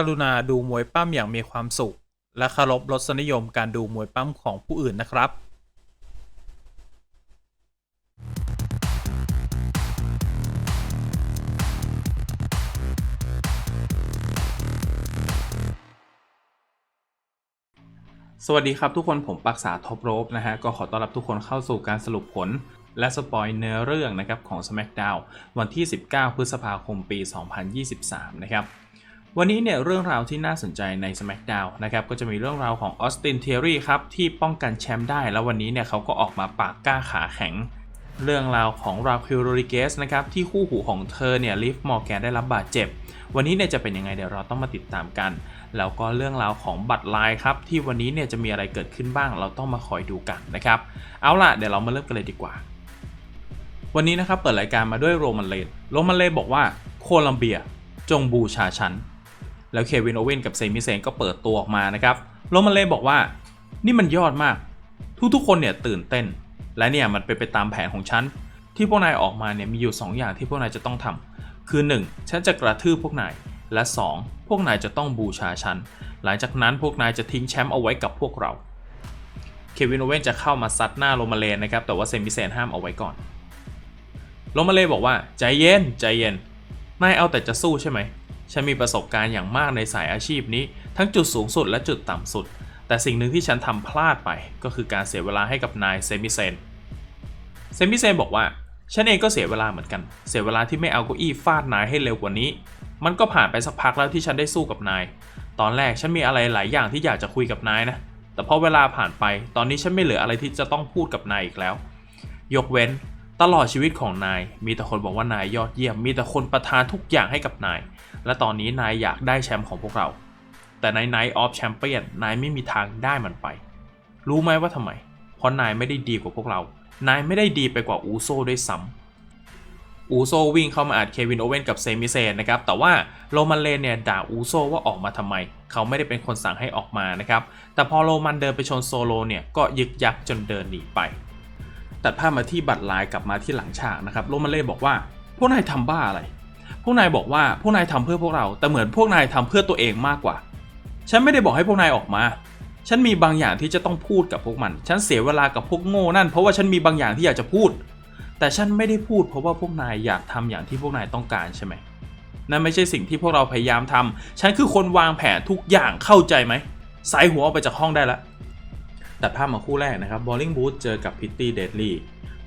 กรุณาดูมวยปั้มอย่างมีความสุข และเคารพรสนิยมการดูมวยปั้มของผู้อื่นนะครับสวัสดีครับทุกคนผมปักษาท็อปโรบนะฮะ ก็ขอต้อนรับทุกคนเข้าสู่การสรุปผล และสปอยเนื้อเรื่องนะครับของ SmackDown วันที่ 19 พฤษภาคมปี 2023 นะครับ วันนี้เนี่ยเรื่องราวที่น่าสนใจใน SmackDown นะครับก็จะมีเรื่องราวของออสตินเทอรี่ครับที่ป้องกันแชมป์ได้ แล้ววันนี้เนี่ยเขาก็ออกมาปากกล้าขาแข็ง เรื่องราวของราคิวโรริเกสนะครับที่คู่หูของเธอเนี่ยลิฟมอร์แกนได้รับบาดเจ็บ วันนี้เนี่ยจะเป็นยังไงเดี๋ยวเราต้องมาติดตามกัน แล้วก็เรื่องราวของบัตรลายครับที่วันนี้เนี่ยจะมีอะไรเกิดขึ้นบ้าง เราต้องมาคอยดูกันนะครับเอาล่ะเดี๋ยวเรามาเริ่มกันเลยดีกว่า วันนี้นะครับเปิดรายการมาด้วยโรมันเลนโรมันเลนบอกว่าโคลัมเบีย จงบูชาฉัน แล้วเควินโอเว่นกับเซมิเซนก็เปิดตัวออกมานะครับโรมันเลนบอกว่านี่มันยอดมาก ทุกๆคนเนี่ยตื่นเต้น และเนี่ยมันเป็นไปตามแผนของฉัน ที่พวกนายออกมาเนี่ยมีอยู่ 2 อย่างที่พวกนายจะต้องทำคือ 1. ฉันจะกระทืบพวกนาย และ 2. พวกนายจะต้องบูชาฉัน หลังจากนั้นพวกนายจะทิ้งแชมป์เอาไว้กับพวกเรา เควินโอเว่นจะเข้ามาซัดหน้าโรมาเลนนะครับ แต่ว่าเซมิเซนห้ามเอาไว้ก่อน โรมาเลบอกว่าใจเย็นใจเย็น นายเอาแต่จะสู้ใช่ไหม ฉันมีประสบการณ์อย่างมากในสายอาชีพนี้ ทั้งจุดสูงสุดและจุดต่ำสุด แต่สิ่งหนึ่งที่ฉันทำพลาดไป ก็คือการเสียเวลาให้กับนายเซมิเซนเซมิเซนบอกว่า ฉันเองก็เสียเวลาเหมือนกัน เสียเวลาที่ไม่เอาเก้าอี้ฟาดนายให้เร็วกว่านี้ มันก็ผ่านไปสักพักแล้วที่ฉันได้สู้กับนาย ตอนแรกฉันมีอะไรหลายอย่างที่อยากจะคุยกับนายนะ แต่พอเวลาผ่านไป ตอนนี้ฉันไม่เหลืออะไรที่จะต้องพูดกับนายอีกแล้ว ยกเว้น ตลอดชีวิตของนาย มีแต่คนบอกว่านายยอดเยี่ยม มีแต่คนประทานทุกอย่างให้กับนาย และตอนนี้นายอยากได้แชมป์ของพวกเรา แต่ใน Night of Champion นายไม่มีทางได้มันไป รู้ไหมว่าทำไม เพราะนายไม่ได้ดีกว่าพวกเรา นายไม่ได้ดีไปกว่าอูโซด้วยซ้ำอูโซวิ่งเข้ามาอัดเควินโอเว่นกับเซมิเซนนะครับ แต่ว่าโรมันเลนเนี่ยด่าอูโซว่าออกมาทำไม เขาไม่ได้เป็นคนสั่งให้ออกมานะครับ แต่พอโรมันเดินไปชนโซโลเนี่ยก็ยึกยักจนเดินหนีไป ตัดภาพมาที่บัตรลายกลับมาที่หลังฉากนะครับโรมันเลนบอกว่า พวกนายทำบ้าอะไร พวกนายบอกว่าพวกนายทำเพื่อพวกเรา แต่เหมือนพวกนายทำเพื่อตัวเองมากกว่า ฉันไม่ได้บอกให้พวกนายออกมา ฉันมีบางอย่างที่จะต้องพูดกับพวกมัน ฉันเสียเวลากับพวกโง่นั่น เพราะว่าฉันมีบางอย่างที่อยากจะพูด แต่ฉันไม่ได้พูด เพราะว่าพวกนายอยากทำอย่างที่พวกนายต้องการใช่ไหมนั่นไม่ใช่สิ่งที่พวกเราพยายามทำฉันคือคนวางแผนทุกอย่างเข้าใจไหมสายหัวออกไปจากห้องได้แล้ว ตัดภาพมาคู่แรกนะครับบอลลิงบูธเจอกับพิตตี้เดดลี่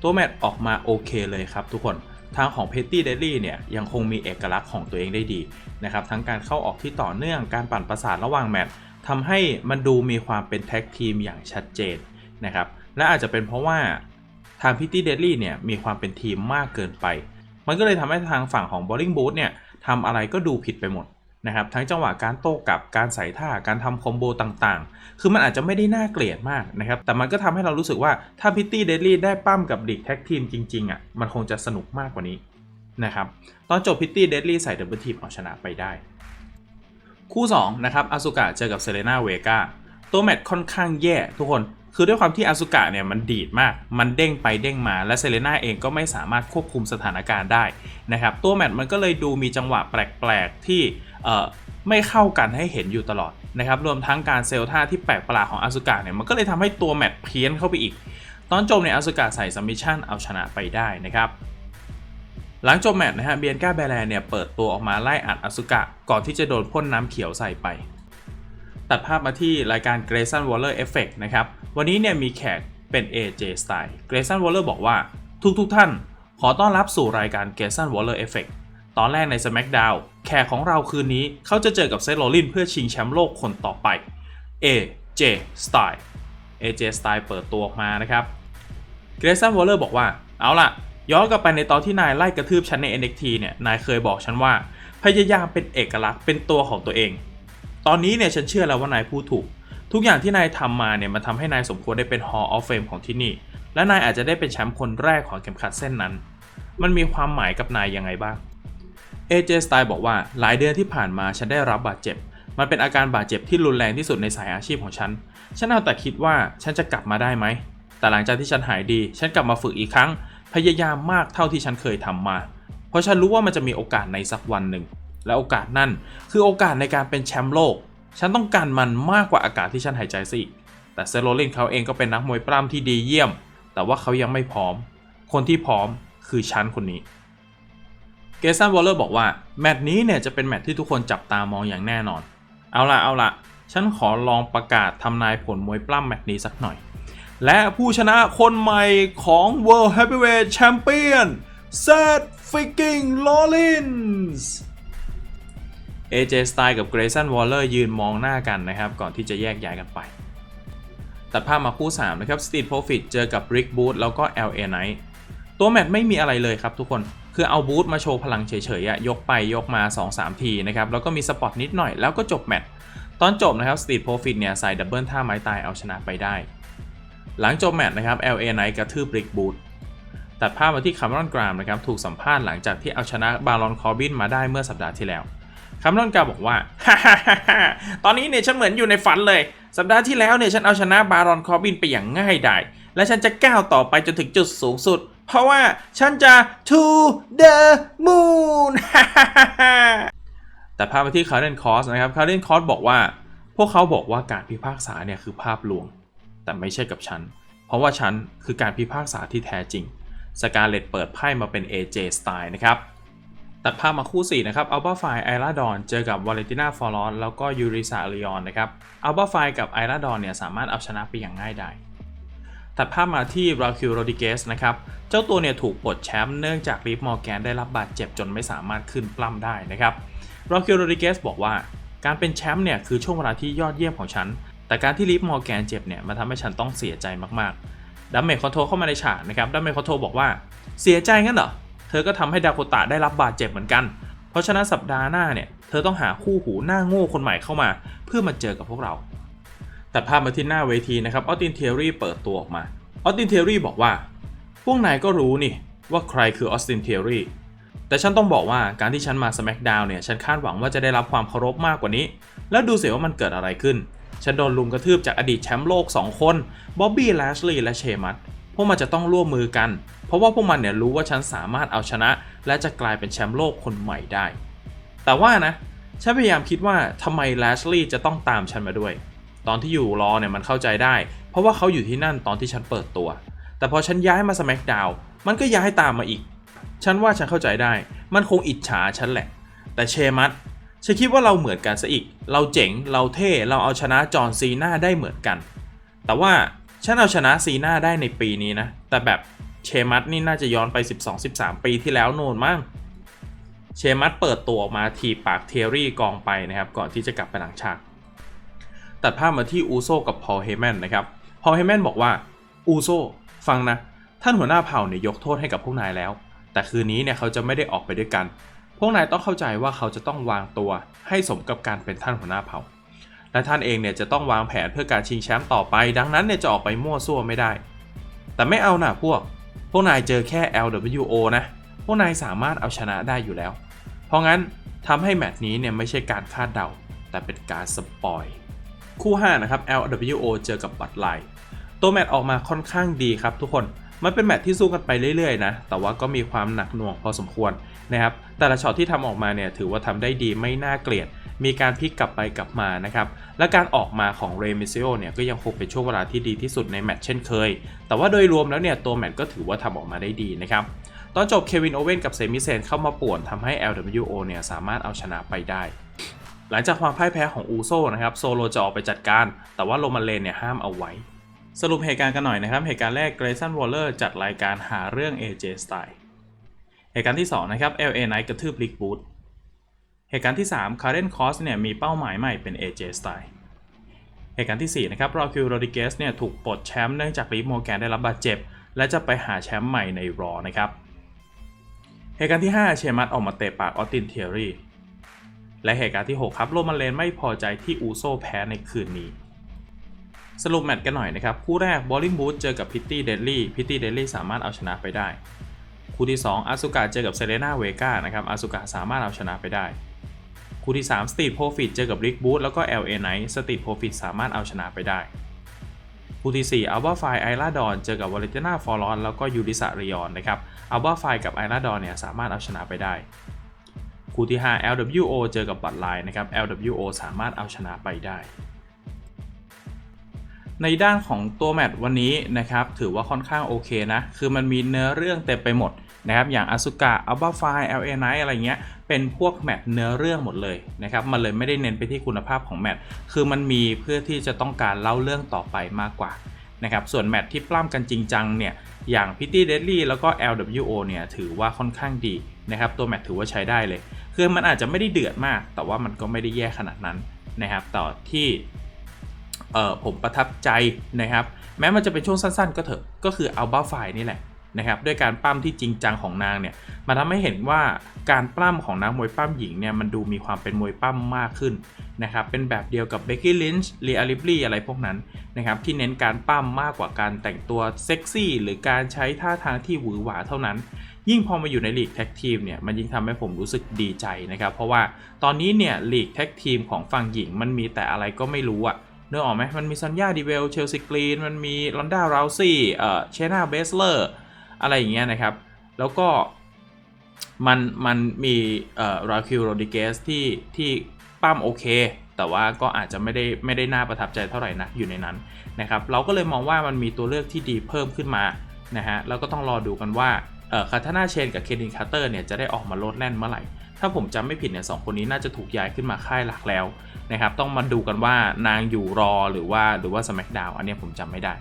ตัวแมตช์ออกมาโอเคเลยครับทุกคนทางของพิตตี้เดดลี่เนี่ยยังคงมีเอกลักษณ์ของตัวเองได้ดีนะครับทั้งการเข้าออกที่ต่อเนื่องการปั่นประสาทระหว่างแมตช์ทำให้มันดูมีความเป็นแท็กทีมอย่างชัดเจนนะครับและอาจจะเป็นเพราะว่าทางพิตตี้เดดลี่เนี่ยมีความเป็นทีมมากเกินไป มันก็เลยทำให้ทางฝั่งของ Bowling Boot เนี่ยทำอะไรก็ดูผิดไปหมด นะครับทั้งจังหวะการโต้กลับการใส่ท่าการทำคอมโบต่างๆ คือมันอาจจะไม่ได้น่าเกลียดมากนะครับ แต่มันก็ทำให้เรารู้สึกว่าถ้าพิตตี้เดลี่ได้ปั้มกับดิกแท็กทีมจริงๆอะมันคงจะสนุกมากกว่านี้นะครับตอนจบพิตตี้เดลี่ใส่ดับเบิลทีมเอาชนะไปได้ คู่2นะครับอาซุกะเจอกับเซเลนาเวกาตัวแมตช์ค่อนข้างแย่ทุกคนคือด้วยความที่อาซุกะเนี่ยมันดีดมาก มันเด้งไปเด้งมา และเซเลนาเองก็ไม่สามารถควบคุมสถานการณ์ได้นะครับ ตัวแมตช์มันก็เลยดูมีจังหวะแปลกๆที่เอ่ ไม่เข้ากันให้เห็นอยู่ตลอดนะครับรวมทั้งการเซลท่าที่แปลกประหลาดของอาซุกะเนี่ยมันก็เลยทำให้ตัวแมตช์เพี้ยนเข้าไปอีก ตอนจบเนี่ยอาซุกะใส่ซัมมิชชั่นเอาชนะไปได้นะครับหลังจบแมตช์นะฮะเบียนก้าแบแลเนี่ยเปิดตัวออกมาไล่อัดอาซุกะก่อนที่จะโดนพ่นน้ำเขียวใส่ไป ตัดภาพมาที่รายการ Grayson Waller Effect นะครับ วันนี้เนี่ยมีแขกเป็น AJ Style Grayson Waller บอกว่าทุกๆทท่าน ขอต้อนรับสู่รายการ Grayson Waller Effect ตอนแรกใน SmackDown แขกของเราคืนนี้เขาจะเจอกับเซโรลินเพื่อชิงแชมป์โลกคนต่อไป AJ Style AJ Style เปิดตัวออกมานะครับ Grayson Waller บอกว่า เอาล่ะ ย้อนกลับไปในตอนที่นายไล่กระทืบฉันใน NXT เนี่ย นายเคยบอกฉันว่า พยายามเป็นเอกลักษณ์เป็นตัวของตัวเอง ตอนนี้เนี่ยฉันเชื่อแล้วว่านายพูดถูก ทุกอย่างที่นายทำมาเนี่ยมันทำให้นายสมควรได้เป็น Hall of Fame ของที่นี่ และนายอาจจะได้เป็นแชมป์คนแรกของเข็มขัดเส้นนั้น มันมีความหมายกับนายยังไงบ้าง AJ Style บอกว่าหลายเดือนที่ผ่านมาฉันได้รับบาดเจ็บ มันเป็นอาการบาดเจ็บที่รุนแรงที่สุดในสายอาชีพของฉัน ฉันเอาแต่คิดว่าฉันจะกลับมาได้ไหม แต่หลังจากที่ฉันหายดี ฉันกลับมาฝึกอีกครั้ง พยายามมากเท่าที่ฉันเคยทำมา เพราะฉันรู้ว่ามันจะมีโอกาสในสักวันหนึ่ง และโอกาสนั่นคือโอกาสในการเป็นแชมป์โลก ฉันต้องการมันมากกว่าอากาศที่ฉันหายใจซะอีก แต่เซโรลินเขาเองก็เป็นนักมวยปล้ำที่ดีเยี่ยม แต่ว่าเขายังไม่พร้อม คนที่พร้อมคือฉันคนนี้ เกสันวอลเลอร์บอกว่า แมตช์นี้เนี่ยจะเป็นแมตช์ที่ทุกคนจับตามองอย่างแน่นอน เอาละเอาละฉันขอลองประกาศทำนายผลมวยปล้ำแมตช์นี้สักหน่อย และผู้ชนะคนใหม่ของ World Heavyweight Champion Seth Freaking Rollins AJ Styles กับ Grayson Waller ยืนมองหน้ากันนะครับ ก่อนที่จะแยกย้ายกันไป ตัดภาพมาคู่ 3 นะครับ Street Profit เจอกับ Rick Booth แล้วก็ LA Knight ตัวแมตช์ไม่มีอะไรเลยครับทุกคนคือเอาบูธมาโชว์พลังเฉยๆอะยกไปยกมา 2-3 ทีนะครับ แล้วก็มีสปอตนิดหน่อยแล้วก็จบแมตช์ตอนจบนะครับ Street Profit เนี่ยใส่ดับเบิลท่าไม้ตายเอาชนะไปได้ หลังจบแมตช์นะครับ LA Knight กระทืบ Rick Booth ตัดภาพมาที่คาร์มอนกรามนะครับถูกสัมภาษณ์หลังจากที่เอาชนะบารอนคอร์บินมาได้เมื่อสัปดาห์ที่แล้วคาร์มอนกรามบอกว่าตอนนี้เนี่ยฉันเหมือนอยู่ในฝันเลย สัปดาห์ที่แล้วเนี่ยฉันเอาชนะบารอนคอร์บินไปอย่างง่ายดายและฉันจะก้าวต่อไปจนถึงจุดสูงสุด เพราะว่าฉันจะ to the moon แต่ภาพมาที่คาร์เรนคอสนะครับคาร์เรนคอสบอกว่า พวกเขาบอกว่าการพิพากษาเนี่ยคือภาพลวง แต่ไม่ใช่กับฉัน เพราะว่าฉันคือการพิพากษาที่แท้จริงสกาเลตเปิดไพ่มาเป็น AJ Style นะครับ ตัดภาพมาคู่ 4 นะครับอัลบาไฟไอราดอนเจอกับวาเลนติน่าฟอร์ลอนแล้วก็ยูริซาเลออนนะครับอัลบาไฟกับไอราดอนเนี่ยสามารถเอาชนะไปอย่างง่ายดาย ตัดภาพมาที่ราคิวโรดิเกสนะครับ เจ้าตัวเนี่ยถูกปลดแชมป์เนื่องจากลิฟมอร์แกนได้รับบาดเจ็บจนไม่สามารถขึ้นปล้ำได้นะครับ ราคิวโรดิเกสบอกว่า การเป็นแชมป์เนี่ยคือช่วงเวลาที่ยอดเยี่ยมของฉัน แต่การที่ลิฟมอร์แกนเจ็บเนี่ยมันทำให้ฉันต้องเสียใจมากๆดัมเมจคอนโทรเข้ามาในฉากนะครับดัมเมจคอนโทรบอกว่าเสียใจงั้นเหรอ เธอก็ทำให้ดาโกตะได้รับบาดเจ็บเหมือนกัน เพราะฉะนั้นสัปดาห์หน้าเนี่ย เธอต้องหาคู่หูหน้าโง่คนใหม่เข้ามา เพื่อมาเจอกับพวกเรา ตัดภาพมาที่หน้าเวทีนะครับออตินเทอรี่เปิดตัวออกมาออตินเทอรี่บอกว่า พวกนายก็รู้นี่ว่าใครคือออสตินเทอรี่แต่ฉันต้องบอกว่าการที่ฉันมา SmackDown เนี่ย ฉันคาดหวังว่าจะได้รับความเคารพมากกว่านี้ แล้วดูเสียว่ามันเกิดอะไรขึ้น ฉันโดนลุมกระทืบจากอดีตแชมป์โลก 2 คนบ๊อบบี้แลชลีย์และเชมัสพวกมันจะต้องร่วมมือกัน เพราะว่าพวกมันเนี่ยรู้ว่าฉันสามารถเอาชนะ และจะกลายเป็นแชมป์โลกคนใหม่ได้ แต่ว่านะ ฉันพยายามคิดว่าทำไมแลชลีย์จะต้องตามฉันมาด้วย ตอนที่อยู่รอเนี่ยมันเข้าใจได้ เพราะว่าเขาอยู่ที่นั่นตอนที่ฉันเปิดตัว แต่พอฉันย้ายมา SmackDown มันก็ย้ายตามมาอีก ฉันว่าฉันเข้าใจได้ มันคงอิจฉาฉันแหละ แต่เชมัสฉันคิดว่าเราเหมือนกันซะอีก เราเจ๋ง เราเท่ เราเอาชนะจอห์นซีนาได้เหมือนกัน แต่ว่าฉันเอาชนะซีนาได้ในปีนี้นะ แต่แบบเชมัสนี่น่าจะย้อนไป 12-13 ปีที่แล้วโน่นมั้งเชมัสเปิดตัวออกมาทีปากเทอรี่กองไปนะครับ ก่อนที่จะกลับไปหลังฉาก ตัดภาพมาที่อูโซกับพอลเฮแมนนะครับ พอลเฮแมนบอกว่าอูโซฟังนะ ท่านหัวหน้าเผ่าเนี่ยยกโทษให้กับพวกนายแล้ว แต่คืนนี้เนี่ยเขาจะไม่ได้ออกไปด้วยกัน พวกนายต้องเข้าใจว่าเขาจะต้องวางตัวให้สมกับการเป็นท่านหัวหน้าเผ่า และท่านเองเนี่ยจะต้องวางแผนเพื่อการชิงแชมป์ต่อไป ดังนั้นเนี่ยจะออกไปมั่วซั่วไม่ได้ แต่ไม่เอาหน่ะพวก พวกนายเจอแค่ LWO นะ พวกนายสามารถเอาชนะได้อยู่แล้ว เพราะงั้นทำให้แมตช์นี้เนี่ยไม่ใช่การคาดเดา แต่เป็นการสปอย คู่ 5 นะครับ LWO เจอกับบัตไลตัวแมตช์ออกมาค่อนข้างดีครับทุกคน มันเป็นแมตช์ที่สู้กันไปเรื่อยๆนะ แต่ว่าก็มีความหนักหน่วงพอสมควรนะครับ แต่ละช็อตที่ทำออกมาเนี่ยถือว่าทำได้ดีไม่น่าเกลียด มีการพลิกกลับไปกลับมานะครับ และการออกมาของเรมิซิโอเนี่ยก็ยังคงเป็นช่วงเวลาที่ดีที่สุดในแมตช์เช่นเคย แต่ว่าโดยรวมแล้วเนี่ยตัวแมตช์ก็ถือว่าทำออกมาได้ดีนะครับ ตอนจบเควินโอเว่นกับเซมิเซนเข้ามาป่วนทำให้ LWO เนี่ยสามารถเอาชนะไปได้ หลังจากความพ่ายแพ้ของอูโซนะครับโซโลจะออกไปจัดการ แต่ว่าโรมันเลนเนี่ยห้ามเอาไว้ สรุปเหตุการณ์กันหน่อยนะครับ เหตุการณ์แรกเกรซันวอลเลอร์จัดรายการหาเรื่อง AJ Style เหตุการณ์ที่ 2 นะครับ LA Knight กระทืบลิกบูธเหตุการณ์ที่ 3 Karen Cross เนี่ยมีเป้าหมายใหม่เป็น AJ Style เหตุการณ์ที่ 4 นะครับรอคิวโรดิเกสเนี่ยถูกปลดแชมป์เนื่องจากลิฟโมแกนได้รับบาดเจ็บ และจะไปหาแชมป์ใหม่ในรอนะครับ เหตุการณ์ที่ 5 เชมัสออกมาเตะปากออสตินเทอรี่ และเหตุการณ์ที่ 6 ครับโรมันเลนไม่พอใจที่อูโซแพ้ในคืนนี้สรุปแมตช์กันหน่อยนะครับ คู่แรกบอลลิงบูธเจอกับพิตตี้เดลลี่พิตตี้เดลลี่สามารถเอาชนะไปได้ คู่ที่ 2อาสุกะเจอกับเซเลนาเวกานะครับอาสุกะสามารถเอาชนะไปได้ คู่ที่ 3 สตี t โ r รฟิตเจอกับริกบูธแล้วก็ LA Knight สตี t โ r รฟิตสามารถเอาชนะไปได้ คู่ที่ 4อัลบาไฟไอราดอนเจอกับวาเลนติน่าฟอร์ลอนแล้วก็ยูริสาริออนนะครับอัลบาไฟกับไอราดอนเนี่ยสามารถเอาชนะไปได้ คู่ที่ 5 LWO เจอกับบัตไลน์นะครับ LWO สามารถเอาชนะไปได้ ในด้านของตัวแมตช์วันนี้นะครับ ถือว่าค่อนข้างโอเคนะ คือมันมีเนื้อเรื่องเต็มไปหมดนะครับ อย่างอสุกะอัลบาไฟ LA Knight อะไรเงี้ย เป็นพวกแมตช์เนื้อเรื่องหมดเลยนะครับ มันเลยไม่ได้เน้นไปที่คุณภาพของแมตช์ คือมันมีเพื่อที่จะต้องการเล่าเรื่องต่อไปมากกว่านะครับ ส่วนแมตช์ที่ปล้ำกันจริงจังเนี่ย อย่าง Pitty Deadly แล้วก็ LWO เนี่ย ถือว่าค่อนข้างดี นะครับตัวแมตช์ถือว่าใช้ได้เลย คือมันอาจจะไม่ได้เดือดมาก แต่ว่ามันก็ไม่ได้แย่ขนาดนั้นนะครับต่อที่เออผมประทับใจนะครับ แม้มันจะเป็นช่วงสั้นๆ ก็เถอะก็คืออัลบ้าไฟนี่แหละนะครับด้วยการปั้มที่จริงจังของนางเนี่ยมันทำให้เห็นว่าการปั้มของนักมวยปั้มหญิงเนี่ยมันดูมีความเป็นมวยปั้มมากขึ้นนะครับเป็นแบบเดียวกับเบ c กี้ลินช์เรียลิบลีอะไรพวกนั้นนะครับที่เน้นการปั้มมากกว่าการแต่งตัวเซ็กซี่หรือการใช้ท่าทางที่หวือหวาเท่านั้น ยิ่งพอมาอยู่ในลีกแท็กทีมเนี่ยมันยิ่งทำให้ผมรู้สึกดีใจนะครับ เพราะว่าตอนนี้เนี่ยลีกแท็กทีมของฝั่งหญิงมันมีแต่อะไรก็ไม่รู้อะเนื้อออกไหมมันมีซันยาดิเวลเชลซีกรีนมันมีลอนด้าราซี่เอ่อเชนาเบสเลอร์อะไรอย่างเงี้ยนะครับ แล้วก็มันมันมีเอ่อราคิวโรดิเกสที่ที่ปั้มโอเค แต่ว่าก็อาจจะไม่ได้ไม่ได้น่าประทับใจเท่าไหร่นักอยู่ในนั้นนะครับ เราก็เลยมองว่ามันมีตัวเลือกที่ดีเพิ่มขึ้นมานะฮะแล้วก็ต้องรอดูกันว่า คาทานาเชนกับเคนินคาร์เตอร์เนี่ยจะได้ออกมาโลดแล่นเมื่อไหร่ถ้าผมจำไม่ผิดเนี่ยสองคนนี้น่าจะถูกย้ายขึ้นมาค่ายหลักแล้วนะครับต้องมาดูกันว่านางอยู่รอหรือว่าหรือว่าสมั c ดาวอันนี้ผมจำไม่ได้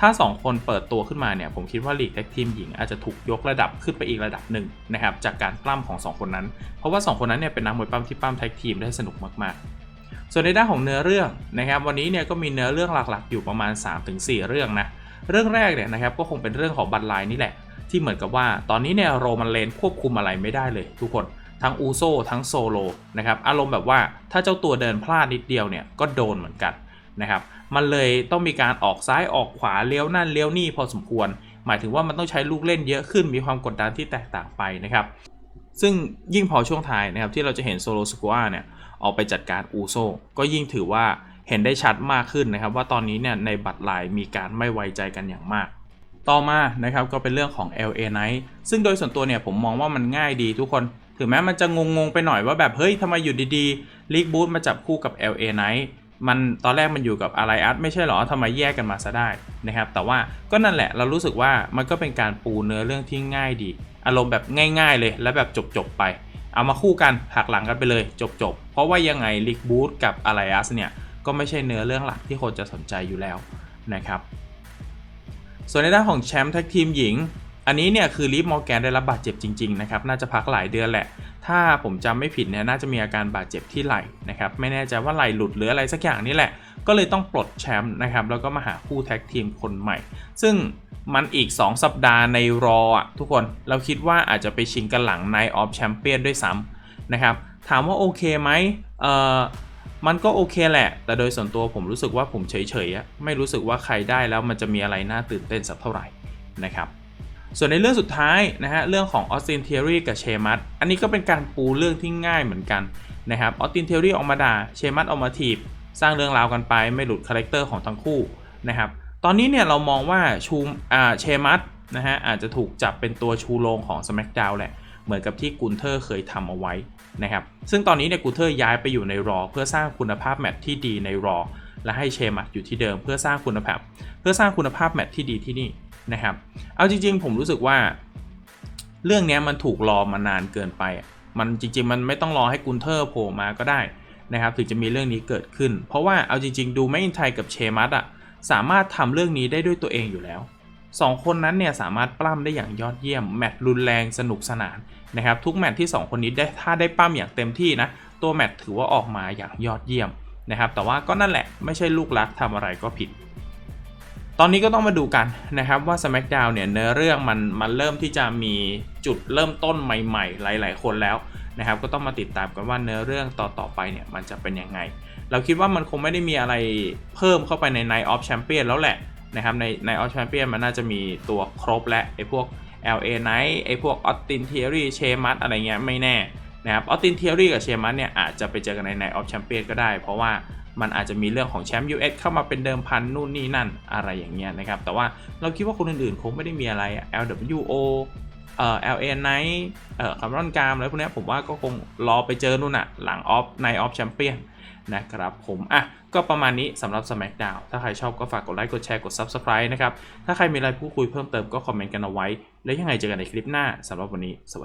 ถ้า 2 คนเปิดตัวขึ้นมาเนี่ยผมคิดว่าลีกแท็กทีมหญิงอาจจะถูกยกระดับขึ้นไปอีกระดับหนึ่งนะครับจากการปล้ำของ 2 คนนั้น เพราะว่า 2 คนนั้นเนี่ยเป็นนักมวยปล้ำที่ปล้ำแท็กทีมได้สนุกมากๆ ส่วนในด้านของเนื้อเรื่องนะครับวันนี้เนี่ยก็มีเนื้อเรื่องหลักๆ อยู่ประมาณ 3-4 เรื่องนะเรื่องแรกเนี่ยนะครับก็คงเป็นเรื่องของบัตไลน์นี่แหละ ที่เหมือนกับว่า ตอนนี้เนี่ยโรมันเลนควบคุมอะไรไม่ได้เลยทุกคนทั้งอูโซทั้งโซโลนะครับอารมณ์แบบว่าถ้าเจ้าตัวเดินพลาดนิดเดียวเนี่ยก็โดนเหมือนกันนะครับมันเลยต้องมีการออกซ้ายออกขวาเลี้ยวนั่นเลี้ยวนี่พอสมควร หมายถึงว่ามันต้องใช้ลูกเล่นเยอะขึ้นมีความกดดันที่แตกต่างไปนะครับซึ่งยิ่งพอช่วงท้ายนะครับที่เราจะเห็นโซโลสกัวเนี่ยออกไปจัดการอูโซก็ยิ่งถือว่าเห็นได้ชัดมากขึ้นนะครับว่าตอนนี้เนี่ยในบัตรลายมีการไม่ไว้ใจกันอย่างมาก ต่อมานะครับก็เป็นเรื่องของ LA Knight ซึ่งโดยส่วนตัวเนี่ยผมมองว่ามันง่ายดีทุกคน ถึงแม้มันจะงงๆไปหน่อยว่าแบบเฮ้ยทำไมอยู่ดีๆลีกบูธมาจับคู่กับ LA Knight มันตอนแรกมันอยู่กับอะไรอัตไม่ใช่หรอทำไมแยกกันมาซะได้นะครับ แต่ว่าก็นั่นแหละเรารู้สึกว่ามันก็เป็นการปูเนื้อเรื่องที่ง่ายดี อารมณ์แบบง่ายๆเลยและแบบจบๆไป เอามาคู่กันหักหลังกันไปเลยจบๆ เพราะว่ายังไงลีกบูธกับอะไรอัสเนี่ยก็ไม่ใช่เนื้อเรื่องหลักที่คนจะสนใจอยู่แล้วนะครับ ส่วนในด้านของแชมป์แท็กทีมหญิง อันนี้เนี่ยคือลีฟมอร์แกนได้รับบาดเจ็บจริงๆนะครับน่าจะพักหลายเดือนแหละ ถ้าผมจำไม่ผิดเนี่ยน่าจะมีอาการบาดเจ็บที่ไหล่นะครับไม่แน่ใจว่าไหล่หลุดหรืออะไรสักอย่างนี่แหละ ก็เลยต้องปลดแชมป์นะครับแล้วก็มาหาคู่แท็กทีมคนใหม่ ซึ่งมันอีก 2 สัปดาห์ในรออะทุกคนเราคิดว่าอาจจะไปชิงกันหลังในออฟแชมเปี้ยนด้วยซ้ำนะครับถามว่าโอเคไหมเอ่อ มันก็โอเคแหละ แต่โดยส่วนตัวผมรู้สึกว่าผมเฉยๆไม่รู้สึกว่าใครได้แล้วมันจะมีอะไรน่าตื่นเต้นสักเท่าไหร่นะครับส่วนในเรื่องสุดท้ายนะฮะเรื่องของออสตินเทอรี่กับเชมัสอันนี้ก็เป็นการปูเรื่องที่ง่ายเหมือนกันนะครับออสตินเทอรี่ออกมาด่าเชมัสออกมาถีบ สร้างเรื่องราวกันไปไม่หลุดคาแรคเตอร์ของทั้งคู่นะครับตอนนี้เนี่ยเรามองว่าชูอ่าเชมัสนะฮะอาจจะถูกจับเป็นตัวชูโรงของ SmackDown แหละเหมือนกับที่กุนเทอร์เคยทำเอาไว้ นะครับ ซึ่งตอนนี้เนี่ยกุนเทอร์ย้ายไปอยู่ในรอเพื่อสร้างคุณภาพแมตช์ที่ดีในรอและให้เชมัสอยู่ที่เดิมเพื่อสร้างคุณภาพ เพื่อสร้างคุณภาพแมตช์ที่ดีที่นี่นะครับ เอาจริง ๆ ผมรู้สึกว่า เรื่องนี้มันถูกรอมานานเกินไป มันจริง ๆ มันไม่ต้องรอให้กุนเทอร์โผล่มาก็ได้นะครับถึงจะมีเรื่องนี้เกิดขึ้น เพราะว่าเอาจริง ๆ ดูแมกอินไทยกับเชมัสอะสามารถทำเรื่องนี้ได้ด้วยตัวเองอยู่แล้วสองคนนั้นเนี่ยสามารถปล้ำได้อย่างยอดเยี่ยม แมตช์รุนแรงสนุกสนาน นะครับทุกแมตช์ที่ 2 คนนี้ได้ถ้าได้ปล้ำอย่างเต็มที่นะตัวแมตช์ถือว่าออกมาอย่างยอดเยี่ยมนะครับแต่ว่าก็นั่นแหละไม่ใช่ลูกรักทำอะไรก็ผิด ตอนนี้ก็ต้องมาดูกันนะครับว่า SmackDown เนี่ยเนื้อเรื่องมันมันเริ่มที่จะมีจุดเริ่มต้นใหม่ๆ หลาย ๆ คนแล้วนะครับก็ต้องมาติดตามกันว่าเนื้อเรื่องต่อๆไปเนี่ยมันจะเป็นยังไง เราคิดว่ามันคงไม่ได้มีอะไรเพิ่มเข้าไปใน Night of Champion แล้วแหละนะครับใน Night of Champion มันน่าจะมีตัวครบและไอ้พวก LA Knight ไอ้พวก Austin Theory เชมัสอะไรเงี้ยไม่แน่นะครับ Austin Theory กับเชมัสเนี่ยอาจจะไปเจอกันใน Night of Champion ก็ได้ เพราะว่ามันอาจจะมีเรื่องของแชมป์ US เข้ามาเป็นเดิมพันนู่นนี่นั่นอะไรอย่างเงี้ยนะครับ แต่ว่าเราคิดว่าคนอื่นๆ คงไม่ได้มีอะไร LWO เอ่อ LA Knight เอ่อคาร์บอนกรามอะไรพวกเนี้ยผมว่าก็คงรอไปเจอนู่นอะหลังออฟในออฟแชมเปี้ยน นะครับผมอะก็ประมาณนี้สำหรับ SmackDown ถ้าใครชอบก็ฝากกดไลค์กดแชร์กด Subscribe นะครับ ถ้าใครมีอะไรพูดคุยเพิ่มเติมก็คอมเมนต์กันเอาไว้ แล้วยังไงเจอกันในคลิปหน้าสำหรับวันนี้สวัสดี